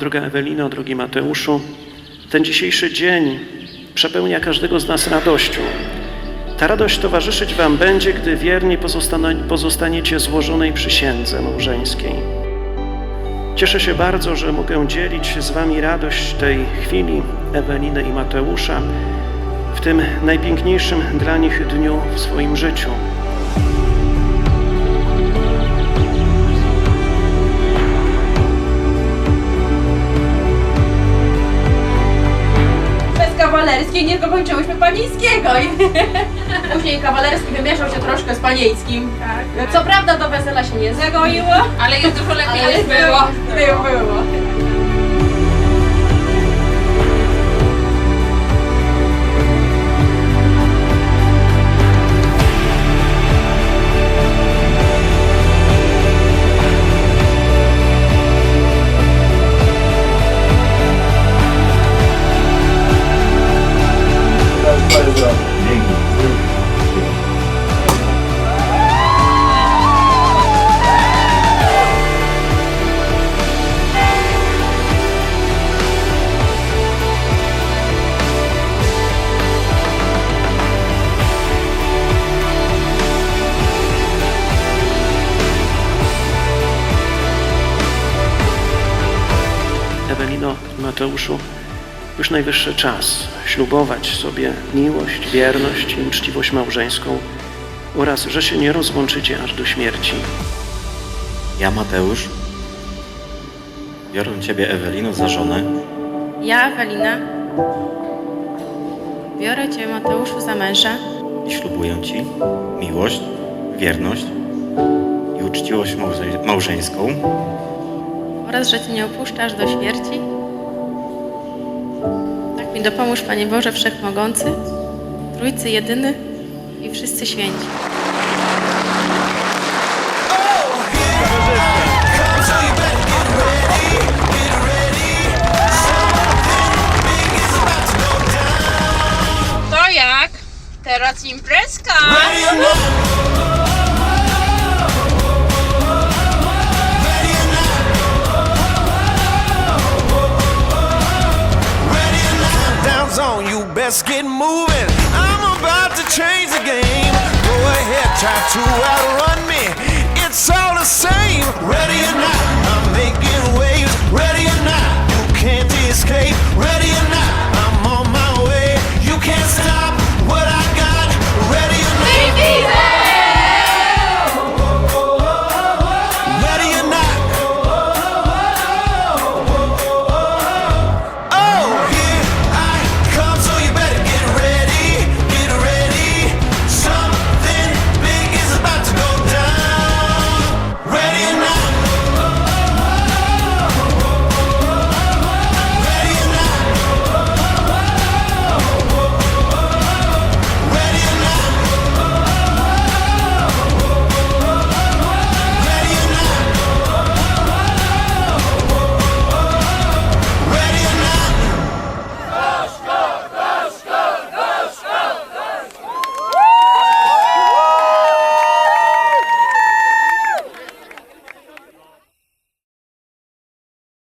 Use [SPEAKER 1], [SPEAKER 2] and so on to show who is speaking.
[SPEAKER 1] droga Ewelino, drogi Mateuszu, ten dzisiejszy dzień przepełnia każdego z nas radością. Ta radość towarzyszyć Wam będzie, gdy wierni pozostaniecie złożonej przysiędze małżeńskiej. Cieszę się bardzo, że mogę dzielić z Wami radość tej chwili Eweliny i Mateusza w tym najpiękniejszym dla nich dniu w swoim życiu.
[SPEAKER 2] Kawalerskiej nie dokończyłyśmy panieńskiego. I później kawalerski wymieszał się troszkę z panieńskim.
[SPEAKER 3] Tak,
[SPEAKER 2] Co prawda do wesela się nie zagoiło,
[SPEAKER 3] Ale już dużo lepiej
[SPEAKER 2] ale
[SPEAKER 3] było.
[SPEAKER 2] Było, było.
[SPEAKER 1] Ewelino i Mateuszu, już najwyższy czas ślubować sobie miłość, wierność i uczciwość małżeńską oraz, że się nie rozłączycie aż do śmierci.
[SPEAKER 4] Ja, Mateusz, biorę Ciebie, Ewelino, za żonę
[SPEAKER 3] Ja, Ewelina, biorę Cię, Mateuszu, za męża
[SPEAKER 4] i ślubuję Ci miłość, wierność i uczciwość małże- małżeńską
[SPEAKER 3] oraz, że Cię nie opuszczasz do śmierci. Tak mi dopomóż, Panie Boże Wszechmogący, Trójcy Jedyny i wszyscy święci.
[SPEAKER 2] To jak? Teraz imprezka!
[SPEAKER 5] Zone, you best get moving. I'm about to change the game. Go ahead, try to outrun me.